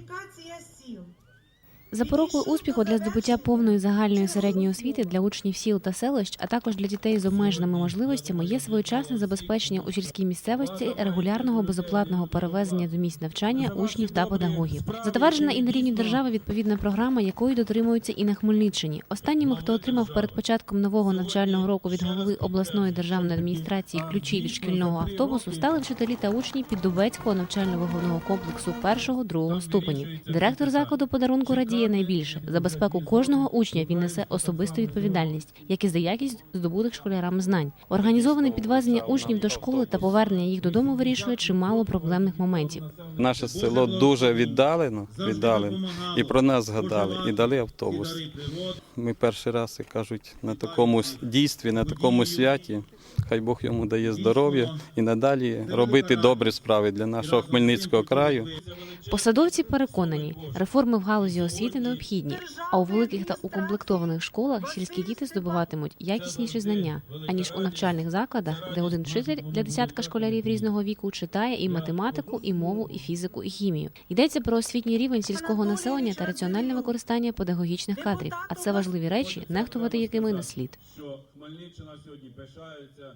Електрифікація сіл. Запорукою успіху для здобуття повної загальної середньої освіти для учнів сіл та селищ, а також для дітей з обмеженими можливостями, є своєчасне забезпечення у сільській місцевості регулярного безоплатного перевезення до місць навчання учнів та педагогів. Затверджена і на рівні держави відповідна програма, якої дотримуються і на Хмельниччині. Останніми, хто отримав перед початком нового навчального року від голови обласної державної адміністрації ключі від шкільного автобусу, стали вчителі та учні Піддубецького навчально-виховного комплексу першого другого ступенів. Директор закладу подарунку радіє найбільше за безпеку кожного учня. Він несе особисту відповідальність, як і за якість здобутих школярам знань. Організоване підвезення учнів до школи та повернення їх додому вирішує чимало проблемних моментів. Наше село дуже віддалено, віддалено, і про нас згадали, і дали автобус. Ми перший раз, як кажуть, на такому дійстві, на такому святі. Хай Бог йому дає здоров'я і надалі робити добрі справи для нашого Хмельницького краю. Посадовці переконані, реформи в галузі освіти необхідні, а у великих та укомплектованих школах сільські діти здобуватимуть якісніші знання, аніж у навчальних закладах, де один вчитель для десятка школярів різного віку читає і математику, і мову, і фізику, і хімію. Йдеться про освітній рівень сільського населення та раціональне використання педагогічних кадрів. А це важливі речі, нехтувати якими не слід. що Хмельниччина сьогодні пишається